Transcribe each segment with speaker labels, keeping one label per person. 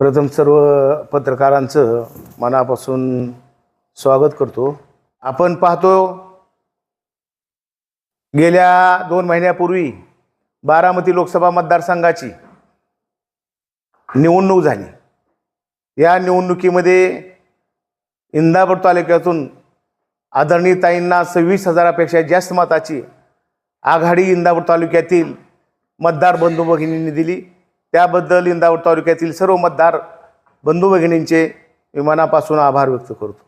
Speaker 1: प्रथम सर्व पत्रकारांचं मनापासून स्वागत करतो. आपण पाहतो गेल्या दोन महिन्यापूर्वी बारामती लोकसभा मतदारसंघाची निवडणूक झाली. या निवडणुकीमध्ये इंदापूर तालुक्यातून आदरणीय ताईंना सव्वीस हजारापेक्षा जास्त मताची आघाडी इंदापूर तालुक्यातील मतदार बंधू भगिनींनी दिली. त्याबद्दल इंदापूर तालुक्यातील सर्व मतदार बंधू भगिनींचे विमानापासून आभार व्यक्त करतो.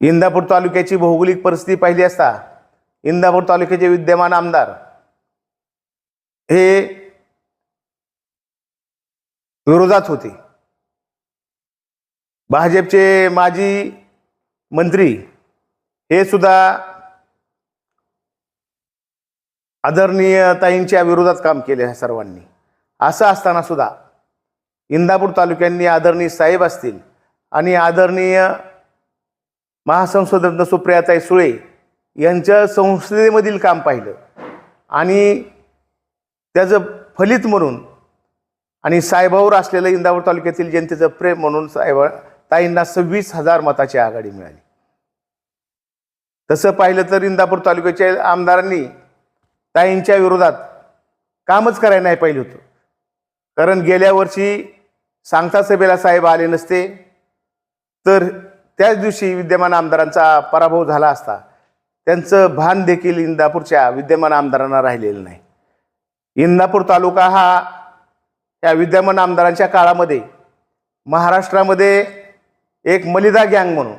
Speaker 1: इंदापूर तालुक्याची भौगोलिक परिस्थिती पाहिली असता इंदापूर तालुक्याचे विद्यमान आमदार हे विरोधात होते. भाजपचे माजी मंत्री हे सुद्धा आदरणीय ताईंच्या विरोधात काम केले आहे सर्वांनी. असं असताना सुद्धा इंदापूर तालुक्यांनी आदरणीय साहेब असतील आणि आदरणीय महासंसदरत्न सुप्रियाताई सुळे यांच्या संसदेमधील काम पाहिलं आणि त्याचं फलित म्हणून आणि साहेबावर असलेलं इंदापूर तालुक्यातील जनतेचं प्रेम म्हणून साहेब ताईंना सव्वीस हजार मताची आघाडी मिळाली. तसं पाहिलं तर इंदापूर तालुक्याच्या आमदारांनी ताईंच्या विरोधात कामच करायला नाही पाहिजे होतं. कारण गेल्या वर्षी सांगता सभेला साहेब आले नसते तर त्याच दिवशी विद्यमान आमदारांचा पराभव झाला असता त्यांचं भान देखील इंदापूरच्या विद्यमान आमदारांना राहिलेलं नाही. इंदापूर तालुका हा या विद्यमान आमदारांच्या काळामध्ये महाराष्ट्रामध्ये एक मलिदा गँग म्हणून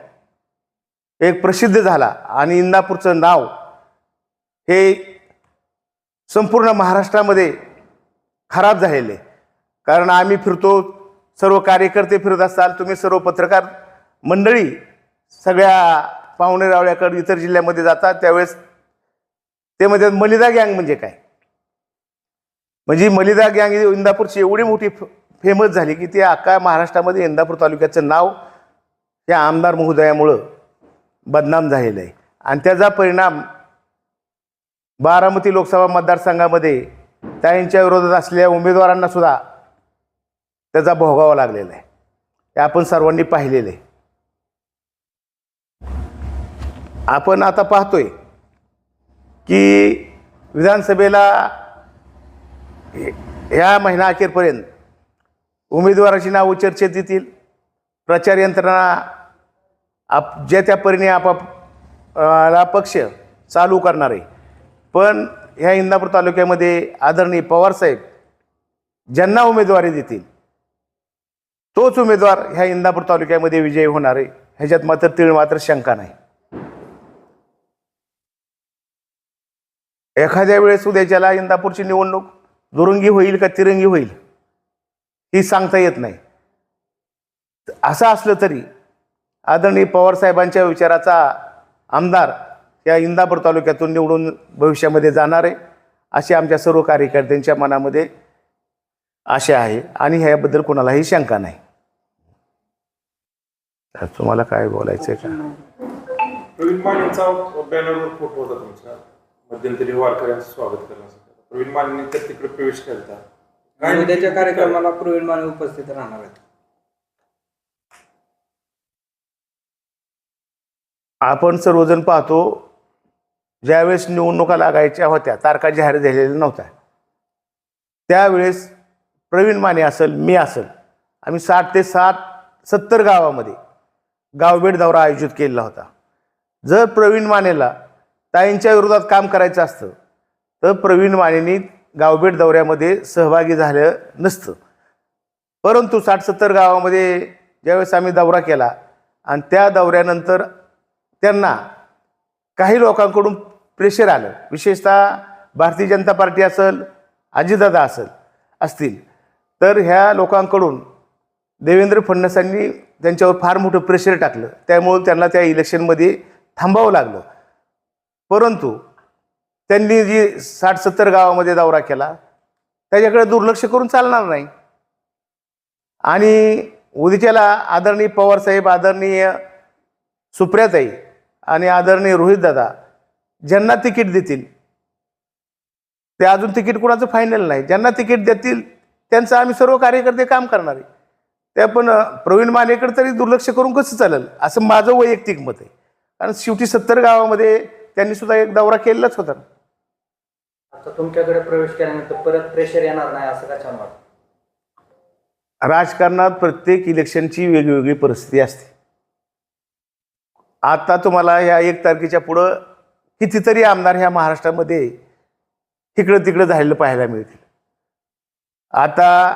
Speaker 1: एक प्रसिद्ध झाला आणि इंदापूरचं नाव हे संपूर्ण महाराष्ट्रामध्ये खराब झालेले. कारण आम्ही फिरतो सर्व कार्यकर्ते फिरत असाल तुम्ही सर्व पत्रकार मंडळी सगळ्या पाहुणे रावळ्याकडे इतर जिल्ह्यामध्ये जातात त्यावेळेस ते म्हणजे मलिदा गँग म्हणजे काय? म्हणजे मलिदा गँग इंदापूरची एवढी मोठी फेमस झाली की ती अख्खा महाराष्ट्रामध्ये इंदापूर तालुक्याचं नाव या आमदार महोदयामुळं बदनाम झालेलं आहे. आणि त्याचा परिणाम बारामती लोकसभा मतदारसंघामध्ये त्यांच्या विरोधात असलेल्या उमेदवारांना सुद्धा त्याचा भोगावा लागलेला आहे. हे आपण सर्वांनी पाहिलेलं आहे. आपण आता पाहतोय की विधानसभेला ह्या महिना अखेरपर्यंत उमेदवाराची नावं चर्चेत येतील. प्रचार यंत्रणा आप ज्या त्या परीने आपापला पक्ष चालू करणार आहे. पण ह्या इंदापूर तालुक्यामध्ये आदरणीय पवारसाहेब ज्यांना उमेदवारी देतील तोच उमेदवार ह्या इंदापूर तालुक्यामध्ये विजयी होणार आहे. ह्याच्यात मात्र तीळ मात्र शंका नाही. एखाद्या वेळेस उद्याच्याला इंदापूरची निवडणूक दुरंगी होईल का तिरंगी होईल ही सांगता येत नाही. असं असलं तरी आदरणीय पवारसाहेबांच्या विचाराचा आमदार या इंदापूर तालुक्यातून निवडून भविष्यामध्ये जाणार आहे. अशी आमच्या सर्व कार्यकर्त्यांच्या मनामध्ये आशा आहे आणि ह्याबद्दल कोणालाही शंका नाही. तर तुम्हाला काय बोलायचं आहे का?
Speaker 2: प्रवीण मानेंचा बॅनरवर फोटो होता तुमचा मध्यंतरी वारकऱ्यांचं स्वागत करण्यासाठी. प्रवीण मानेंनी तर तिकडे प्रवेश केला
Speaker 3: आणि उद्याच्या कार्यक्रमाला प्रवीण माने उपस्थित राहणार आहेत.
Speaker 1: आपण सर्वजण पाहतो ज्यावेळेस निवडणुका लागायच्या होत्या तारखा जाहीर झालेल्या नव्हत्या. त्यावेळेस प्रवीण माने असेल मी असेल आम्ही साठ ते सात सत्तर गावामध्ये गावभेट दौरा आयोजित केलेला होता. जर प्रवीण मानेला ताईंच्या विरोधात काम करायचं असतं तर प्रवीण मानेनी गावभेट दौऱ्यामध्ये सहभागी झालं नसतं. परंतु साठ सत्तर गावामध्ये ज्यावेळेस आम्ही दौरा केला आणि त्या दौऱ्यानंतर त्यांना काही लोकांकडून प्रेशर आलं. विशेषतः भारतीय जनता पार्टी असेल अजितदादा असेल असतील. तर ह्या लोकांकडून देवेंद्र फडणवीसांनी त्यांच्यावर फार मोठं प्रेशर टाकलं. त्यामुळं त्यांना त्या इलेक्शनमध्ये थांबावं लागलं. परंतु त्यांनी जी साठ सत्तर गावामध्ये दौरा केला त्याच्याकडे दुर्लक्ष करून चालणार नाही. आणि उद्याच्याला आदरणीय पवारसाहेब आदरणीय सुप्रियाताई आणि आदरणीय रोहितदादा ज्यांना तिकीट देतील. ते अजून तिकीट कुणाचं फायनल नाही. ज्यांना तिकीट देतील त्यांचं आम्ही सर्व कार्यकर्ते काम करणार आहे. त्या पण प्रवीण मानेकडे तरी दुर्लक्ष करून कसं चालेल? असं माझं वैयक्तिक मत आहे. कारण शेवटी सत्तर गावामध्ये त्यांनी सुद्धा एक दौरा केलेलाच होता.
Speaker 4: आता तुमच्याकडे प्रवेश केल्यानंतर परत प्रेशर येणार नाही असं का छान वाटतं?
Speaker 1: राजकारणात प्रत्येक इलेक्शनची वेगवेगळी परिस्थिती असते. आता तुम्हाला ह्या एक तारखेच्या पुढं कितीतरी आमदार ह्या महाराष्ट्रामध्ये इकडं तिकडं झालेलं पाहायला मिळतील. आता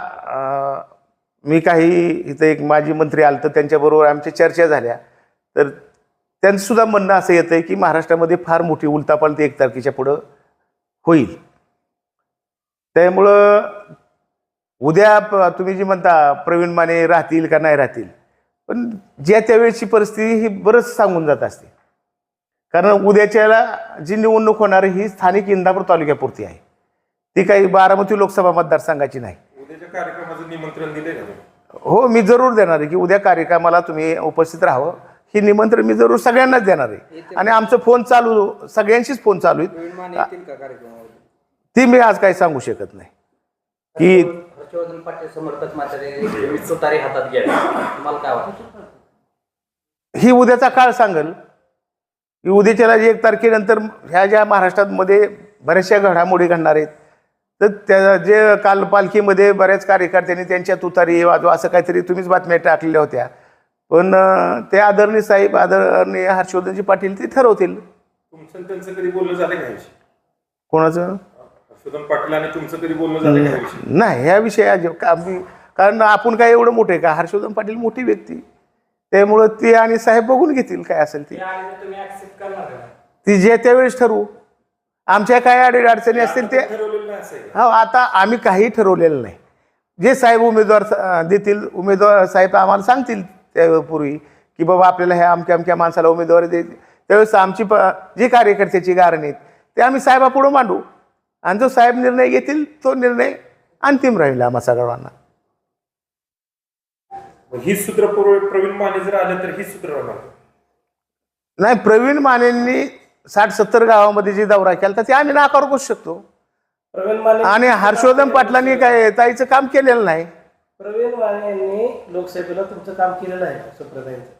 Speaker 1: मी काही इथं एक माजी मंत्री आलं तर त्यांच्याबरोबर आमच्या चर्चा झाल्या. तर त्यांचंसुद्धा म्हणणं असं येतं आहे की महाराष्ट्रामध्ये फार मोठी उलतापालती एक तारखेच्या पुढं होईल. त्यामुळं उद्या प- तुम्ही जी म्हणता प्रवीण माने राहतील का नाही राहतील पण ज्या त्यावेळेची परिस्थिती ही बरंच सांगून जात असते. कारण उद्याच्याला जी निवडणूक होणार आहे ही स्थानिक इंदापूर तालुक्यापुरती आहे. ती काही बारामती लोकसभा मतदारसंघाची नाही.
Speaker 2: उद्याच्या कार्यक्रमाचं निमंत्रण दिले?
Speaker 1: हो मी जरूर देणार आहे की उद्या कार्यक्रमाला तुम्ही उपस्थित राहावं. ही निमंत्रण मी जरूर सगळ्यांनाच देणार आहे. आणि आमचं फोन चालू सगळ्यांशीच फोन चालू आहेत. ती मी आज काही सांगू शकत नाही. की
Speaker 4: हर्षवर्धन पाटील समर्थक हातात घ्यावे तुम्हाला काय वाटतं?
Speaker 1: ही उद्याचा काळ सांगल. की उद्याच्याला एक तारखेनंतर ह्या ज्या महाराष्ट्रामध्ये बऱ्याचशा घडामोडी घडणार आहेत तर त्या जे काल पालखीमध्ये बऱ्याच कार्यकर्त्यांनी त्यांच्या तुतारी वाजवा असं काहीतरी तुम्हीच बातम्या टाकलेल्या होत्या. पण ते आदरणीय साहेब आदरणीय हर्षवर्धनजी पाटील ते ठरवतील.
Speaker 2: तुमचं त्यांचं कधी बोलणं झालं का
Speaker 1: कोणाचं?
Speaker 2: हर्षवर्धन पाटील आणि तुमचं कधी बोलणं झालं
Speaker 1: नाही ह्या विषयी कारण आपण काय एवढं मोठे का? हर्षवर्धन पाटील मोठी व्यक्ती. त्यामुळं ते आणि साहेब बघून घेतील काय असेल ते. ती जे त्यावेळेस ठरवू. आमच्या काय अडी अडचणी असतील ते? हो आता आम्ही काही ठरवलेलं नाही. जे साहेब उमेदवार देतील उमेदवार साहेब आम्हाला सांगतील त्यापूर्वी की बाबा आपल्याला ह्या अमक्या अमक्या माणसाला उमेदवारी दे त्यावेळेस आमची प जी कार्यकर्त्याची गारण आहेत ते आम्ही साहेबापुढं मांडू. आणि जो साहेब निर्णय घेतील तो निर्णय अंतिम राहील आम्हा
Speaker 2: मग ही सूत्र प्रव- प्रवीण माने जर आले तर ही सूत्र राहणार
Speaker 1: नाही प्रवीण मानेंनी साठ सत्तर गावामध्ये जे दौरा केला तर ते आम्ही नाकार करू शकतो.
Speaker 5: प्रवीण माने
Speaker 1: आणि हर्षवर्धन पाटलांनी काय ताईचं काम केलेलं नाही.
Speaker 5: प्रवीण माने यांनी लोकसभेला तुमचं काम केलेलं आहे सुप्रताईंचं.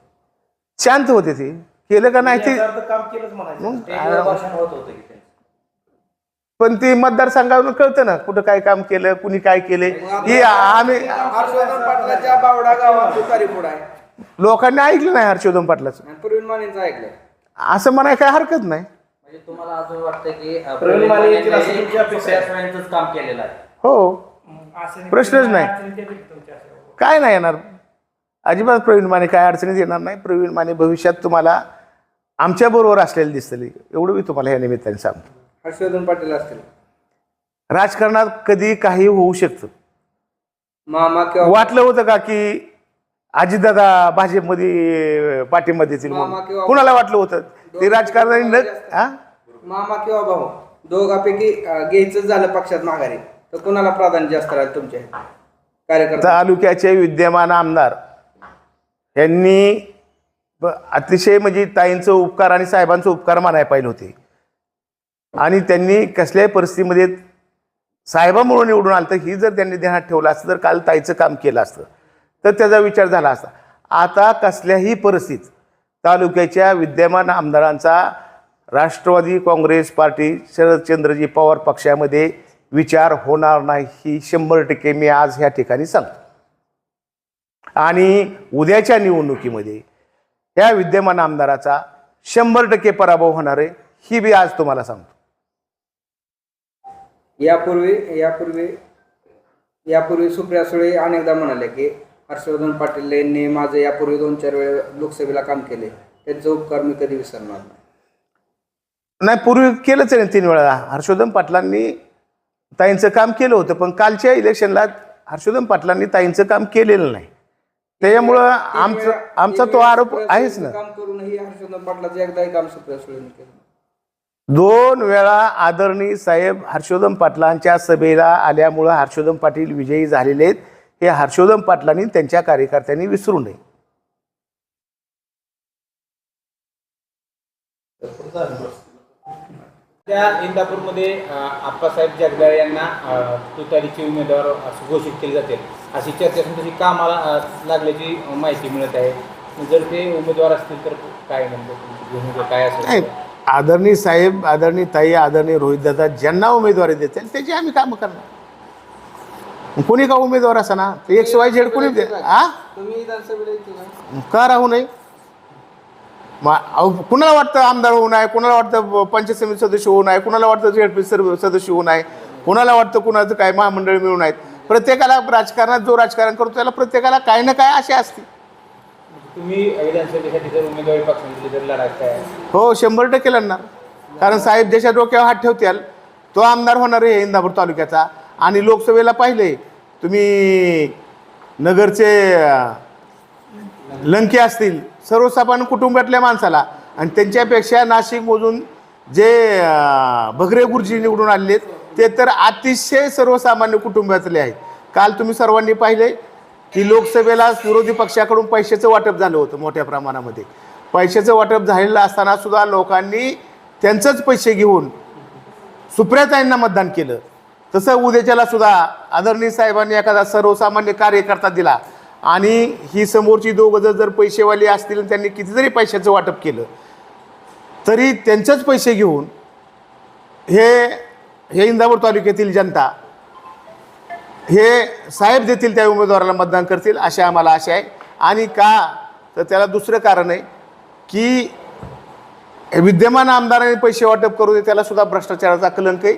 Speaker 1: शांत होते ते. केलं का नाही ते?
Speaker 5: याचा अर्थ काम केलंच म्हणायचं.
Speaker 4: भाषण होत होतं.
Speaker 1: पण ते मतदारसंघावरून कळतं ना कुठं काय काम केलं कुणी काय केले. हे आम्ही
Speaker 3: हर्षवर्धन पाटलाच्या बावडा गावात तुतारी पुढे आहे?
Speaker 1: लोकांनी ऐकलं नाही हर्षवर्धन पाटलाचं.
Speaker 3: आणि प्रवीण मानेंचं ऐकलंय
Speaker 1: असं म्हणाय काय हरकत नाही.
Speaker 4: म्हणजे तुम्हाला अजून वाटतं की अं,
Speaker 5: प्रवीण माने येतील असं
Speaker 4: मानेंनी
Speaker 5: तुमची अपेक्षा आहे?
Speaker 4: सुप्रिया सुळेंचंच काम केलेलं आहे.
Speaker 1: हो. प्रश्नच नाही. काय नाही येणार. अजिबात प्रवीण माने काय अडचणीत येणार नाही. प्रवीण माने भविष्यात तुम्हाला आमच्या बरोबर असलेले दिसतले. एवढं मी तुम्हाला या निमित्ताने सांगतो.
Speaker 3: हर्षवर्धन पाटील असतील.
Speaker 1: राजकारणात कधी काही होऊ शकतं.
Speaker 3: मामा किंवा
Speaker 1: वाटलं होतं का की अजितदादा भाजपमध्ये पाठिंबा देतील
Speaker 3: मामा
Speaker 1: म्हणून
Speaker 3: किंवा-
Speaker 1: कुणाला वाटलं होतं? ते राजकारणाने न हा
Speaker 3: मामा किंवा भाऊ दोघांपैकी अं, घ्यायचंच झालं पक्षात माघारी. तर कुणाला प्राधान्य जास्त राहील तुमच्या कार्यकर्ता.
Speaker 1: तालुक्याचे विद्यमान आमदार यांनी ब- अतिशय म्हणजे ताईंचं उपकार आणि साहेबांचं उपकार मानायला पाहिजे होते. आणि त्यांनी कसल्याही परिस्थितीमध्ये साहेबामुळे निवडून आलं तर ही जर त्यांनी ध्यानात ठेवलं असतं तर काल ताईचं काम केलं असतं तर त्याचा विचार झाला असता. आता कसल्याही परिस्थितीत तालुक्याच्या विद्यमान आमदारांचा राष्ट्रवादी काँग्रेस पार्टी शरदचंद्रजी पवार पक्षामध्ये विचार होणार नाही ही शंभर टक्के मी आज ह्या ठिकाणी सांगतो. आणि उद्याच्या निवडणुकीमध्ये या विद्यमान आमदाराचा शंभर टक्के पराभव होणार आहे ही बी आज तुम्हाला सांगतो.
Speaker 3: यापूर्वी यापूर्वी यापूर्वी सुप्रिया सुळे अनेकदा म्हणाले की हर्षवर्धन पाटील यांनी माझं यापूर्वी दोन चार वेळा लोकसभेला काम केले. त्यांचे उपकार मी कधी विसरणार नाही.
Speaker 1: नाही पूर्वी केलंच आहे ना तीन वेळा. हर्षवर्धन पाटलांनी ताईंचं काम केलं होतं पण कालच्या इलेक्शनला हर्षवर्धन पाटलांनी ताईंचं काम केलेलं नाही. त्याच्यामुळं आमचं आमचा तो आरोप आहेच ना.
Speaker 3: काम करूनही हर्षवर्धन पाटलाचं एकदाही काम सुप्रिया सुळेंनी केलं
Speaker 1: दोन वेळा आदरणीय साहेब हर्षवर्धन पाटलांच्या सभेला आल्यामुळं हर्षवर्धन पाटील विजयी झालेले आहेत. हे हर्षवर्धन पाटलांनी त्यांच्या कार्यकर्त्यांनी विसरू नये.
Speaker 6: त्या इंदापूरमध्ये आप्पासाहेब जगदाळे यांना तुतारीचे उमेदवार असं घोषित केले जाते अशी चर्चा असून तशी कामाला लागल्याची माहिती मिळत आहे. जर ते उमेदवार असतील तर काय म्हणजे तुमची भूमिका काय
Speaker 1: नाही
Speaker 6: असेल
Speaker 1: आदरणीय साहेब आदरणीय ताई आदरणीय रोहित दादा ज्यांना उमेदवारी देतील त्याची आम्ही कामं करणार. कोणी का उमेदवार असा ना? ते एक वाय झेड कोणी हा का राहू नये? मा कुणाला वाटतं आमदार होऊ नये? कुणाला वाटतं पंचायत समिती सदस्य होऊ नये? कुणाला वाटतं झेडपी सदस्य होऊ नये? कुणाला वाटतं कुणाचं काय महामंडळ मिळू नयेत? प्रत्येकाला राजकारणात जो राजकारण करतो त्याला प्रत्येकाला काही ना काय असे असते.
Speaker 6: तुम्ही विधानसभेसाठी जर उमेदवारी लढायचं
Speaker 1: हो शंभर टक्के लढणार. कारण साहेब ज्याच्या डोक्यावर हात ठेवत्याल तो आमदार होणार आहे इंदापूर तालुक्याचा. आणि लोकसभेला पाहिले तुम्ही नगरचे अं, लंके असतील सर्वसामान्य कुटुंबातल्या माणसाला. आणि त्यांच्यापेक्षा नाशिकमधून जे अं, भगरे गुरुजी निवडून आलेले ते तर अतिशय सर्वसामान्य कुटुंबातले आहेत. काल तुम्ही सर्वांनी पाहिले की लोकसभेला विरोधी पक्षाकडून पैशाचं वाटप झालं होतं मोठ्या प्रमाणामध्ये. पैशाचं वाटप झालेलं असताना सुद्धा लोकांनी त्यांचंच पैसे घेऊन सुप्रियाताईंना मतदान केलं. तसं उद्याच्याला सुद्धा आदरणीय साहेबांनी एखादा सर्वसामान्य कार्यकर्ता दिला आणि ही समोरची दोघं जर जर असतील त्यांनी कितीतरी पैशाचं वाटप केलं तरी त्यांचेच पैसे घेऊन हे हे इंदापूर तालुक्यातील जनता हे साहेब देतील त्या उमेदवाराला मतदान करतील अशी आम्हाला आशा आहे. आणि का? तर त्याला दुसरं कारण आहे की विद्यमान आमदारांनी पैसे वाटप करू दे त्यालासुद्धा भ्रष्टाचाराचा कलंक आहे.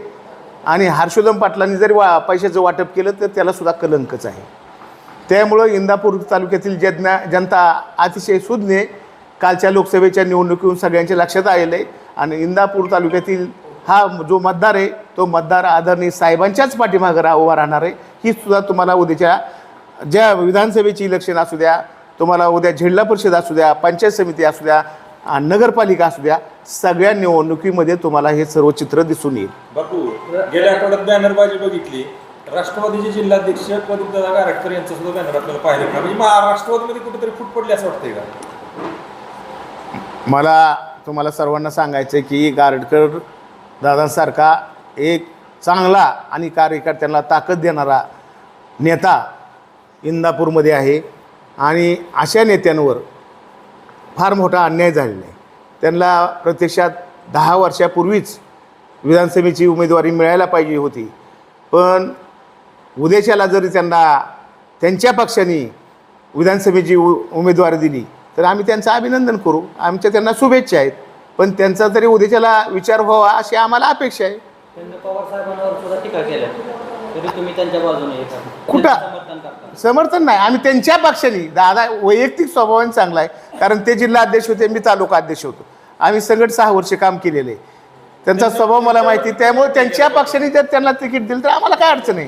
Speaker 1: आणि हर्षोदम पाटलांनी जरी वा पैशाचं वाटप केलं तर त्यालासुद्धा कलंकच आहे. त्यामुळं इंदापूर तालुक्यातील जज्ञा जनता अतिशय सुज्ञ आहे. कालच्या लोकसभेच्या निवडणुकीहून सगळ्यांच्या लक्षात आलेलं आहे. आणि इंदापूर तालुक्यातील हा जो मतदार आहे तो मतदार आदरणीय साहेबांच्याच पाठीमागं उभा राहणार आहे. ही सुद्धा तुम्हाला उद्याच्या ज्या विधानसभेची इलेक्शन असू द्या तुम्हाला उद्या जिल्हा परिषद असू द्या पंचायत समिती असू द्या नगरपालिका असू द्या सगळ्या निवडणुकीमध्ये तुम्हाला हे सर्व चित्र दिसून येईल.
Speaker 2: बापू गेल्या आठवड्यात बॅनरबाजी बघितली. राष्ट्रवादीचे जिल्हाध्यक्ष प्रदीपदादा गारटकर यांचं सुद्धा बॅनर आपल्याला पाहायला मिळालं. म्हणजे महा- राष्ट्रवादीमध्ये कुठेतरी फूट पडली असं वाटतंय का?
Speaker 1: मला तुम्हाला सर्वांना सांगायचं की गारडकर दादांसारखा एक चांगला आणि कार्यकर्त्यांना ताकद देणारा नेता इंदापूरमध्ये आहे. आणि अशा नेत्यांवर फार मोठा अन्याय झालेला आहे. त्यांना प्रत्यक्षात दहा वर्षापूर्वीच विधानसभेची उमेदवारी मिळायला पाहिजे होती. पण उद्याच्याला जरी त्यांना त्यांच्या पक्षाने विधानसभेची उ उमेदवारी दिली तर आम्ही त्यांचं अभिनंदन करू. आमच्या त्यांना शुभेच्छा आहेत. पण त्यांचा तरी उद्याच्याला विचार व्हावा अशी आम्हाला अपेक्षा आहे.
Speaker 4: त्यांनी पवार साहेबांवर सुद्धा टीका केल्या तरी तुम्ही त्यांच्या बाजूने येतात
Speaker 1: कुठं?
Speaker 4: त्यांचं समर्थन करता.
Speaker 1: समर्थन नाही. आम्ही त्यांच्या पक्षाने. दादा वैयक्तिक स्वभावाने चांगला आहे. कारण ते जिल्हा अध्यक्ष होते मी तालुका अध्यक्ष होतो. आम्ही संगत सहा वर्ष काम केलेलं आहे. त्यांचा स्वभाव मला माहिती. त्यामुळे त्यांच्या पक्षाने जर त्यांना तिकीट दिलं तर आम्हाला काय अडचण आहे?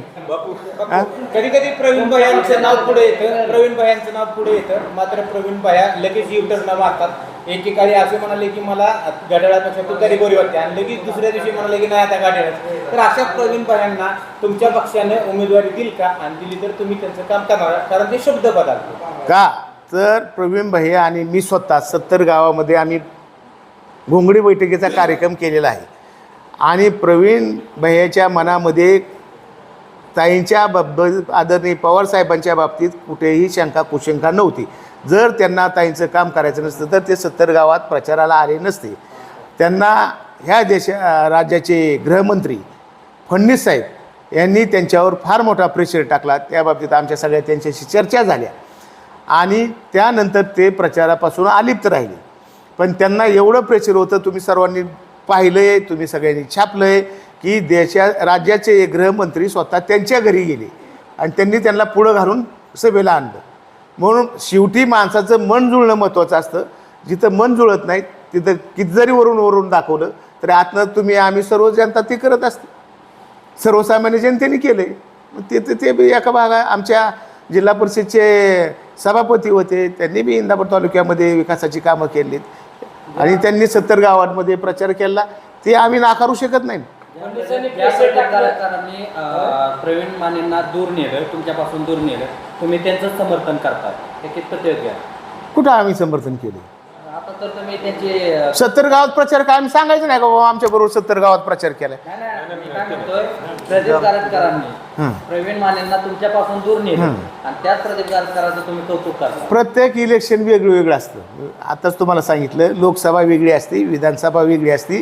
Speaker 6: कधी कधी प्रवीण भाई यांचं नाव पुढे येतं. प्रवीण भाई यांचं नाव पुढे येतं. मात्र प्रवीण भाया लगेच युटर्न मारतात. एकेकाळी असे म्हणाले की मला घड्याळापेक्षा तुतारी गोरी वाटते. आणि लगेच दुसऱ्या दिवशी म्हणाले की नाही आता घड्याळच तर अशा प्रवीण भायांना तुमच्या पक्षाने उमेदवारी दिल का? आणि दिली तर तुम्ही त्यांचं काम करणार. कारण ते शब्द बदलतात.
Speaker 1: का? तर प्रवीण भाई आणि मी स्वतः सत्तर गावामध्ये आम्ही घोंगडी बैठकीचा कार्यक्रम केलेला आहे. आणि प्रवीण भैयाच्या मनामध्ये ताईंच्या बाबत आदरणीय पवारसाहेबांच्या बाबतीत कुठेही शंका कुशंका नव्हती. जर त्यांना ताईंचं काम करायचं नसतं तर ते सत्तर गावात प्रचाराला आले नसते. त्यांना ह्या देशा राज्याचे गृहमंत्री फडणवीस साहेब यांनी त्यांच्यावर फार मोठा प्रेशर टाकला. त्या बाबतीत आमच्या सगळ्या त्यांच्याशी चर्चा झाल्या. आणि त्यानंतर ते प्रचारापासून अलिप्त राहिले. पण त्यांना एवढं प्रेशर होतं तुम्ही सर्वांनी पाहिलं आहे तुम्ही सगळ्यांनी छापलं आहे की देशा राज्याचे गृहमंत्री स्वतः त्यांच्या घरी गेले आणि त्यांनी त्यांना पुढं घालून सभेला आणलं. म्हणून शेवटी माणसाचं मन जुळणं महत्त्वाचं असतं. जिथं मन जुळत नाही तिथं किती जरी वरून वरून दाखवलं तरी आतनं तुम्ही आम्ही सर्व जनता ते करत असते. सर्वसामान्य जनतेने केले आहे ते ते- ते बी एका भागा आमच्या जिल्हा परिषदचे सभापती होते त्यांनी बी इंदापूर तालुक्यामध्ये विकासाची कामं केलीत. आणि त्यांनी सत्तर गावांमध्ये प्रचार केला. ते आम्ही नाकारू शकत नाही.
Speaker 4: प्रवीण मानेंना दूर नेलं तुमच्यापासून दूर नेलं. तुम्ही त्यांचं समर्थन करतात. हे
Speaker 1: कुठं आम्ही समर्थन केले?
Speaker 4: आता आता तर तुम्ही त्यांचे अं,
Speaker 1: सत्तर गावात प्रचार काय? आम्ही सांगायचं नाही का बाबा आमच्या बरोबर सत्तर गावात प्रचार केलाय.
Speaker 4: नाही नाही मी काय म्हणतोय प्रदीप गारटकरांनी. प्रवीण मानेंना तुमच्यापासून दूर नेलं. आणि त्याच प्रदीप गारटकरांचं तुम्ही कौतुक करता
Speaker 1: प्रत्येक इलेक्शन वेगळं वेगळं असतं आताच तुम्हाला सांगितलं लोकसभा वेगळी असते विधानसभा वेगळी असते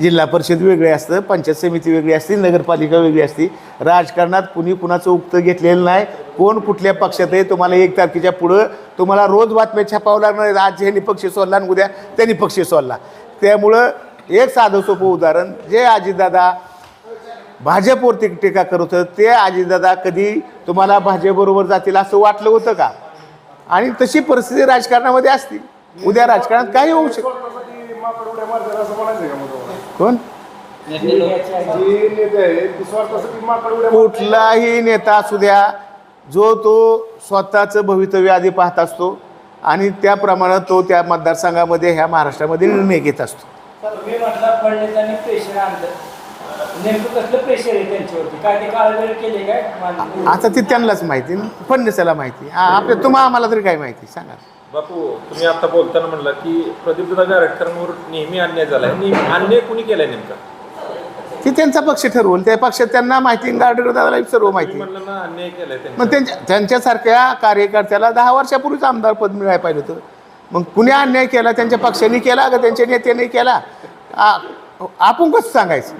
Speaker 1: जिल्हा परिषद वेगळी असतं पंचायत समिती वेगळी असते नगरपालिका वेगळी असते राजकारणात कुणी कुणाचं उक्त घेतलेलं नाही कोण कुठल्या पक्षात आहे तुम्हाला एक तारखेच्या पुढं तुम्हाला रोज बातम्या छापावं लागणार. आज ह्यांनी पक्ष सोडला आणि उद्या त्यांनी पक्ष सोडला त्यामुळं एक साधं सोपं उदाहरण जे अजितदादा भाजपवरती टीका करत होतं ते आजीदादा कधी तुम्हाला भाजपबरोबर जातील असं वाटलं होतं का? आणि तशी परिस्थिती राजकारणामध्ये असते. उद्या राजकारणात काही होऊ शकत कोण? कुठलाही नेता असू द्या जो तो स्वतःचं भवितव्य आधी पाहत असतो आणि त्याप्रमाणे तो त्या मतदारसंघामध्ये ह्या महाराष्ट्रामध्ये निर्णय घेत असतो.
Speaker 5: नेमकं कसलं प्रेशर आहे त्यांच्यावरती? काय ते काळवेळ केले काय? मान-
Speaker 1: आता ते त्यांनाच माहिती फडणवीसाला माहिती आ- आपल्या तुम्हा आम्हाला तरी काय माहिती? सांगा.
Speaker 2: बापू तुम्ही आता बोलताना म्हणला की प्रदीपदादा गारटकरांवर नेहमी अन्याय झालाय. नेहमी अन्याय कुणी केलाय नेमका?
Speaker 1: ते त्यांचा पक्ष ठरवल त्या पक्षात त्यांना माहिती गार्डर दादाला सर्व माहिती
Speaker 2: तुम्ही म्हणलं ना अन्याय केलाय त्यांनी
Speaker 1: मग त्यांच्या त्यांच्यासारख्या कार्यकर्त्याला दहा वर्षापूर्वीच आमदार पद मिळायला पाहिजे होतं. मग कुणी अन्याय केला? त्यांच्या पक्षाने केला का? त्यांच्या नेत्याने केला? आ- आपण कसं सांगायचं?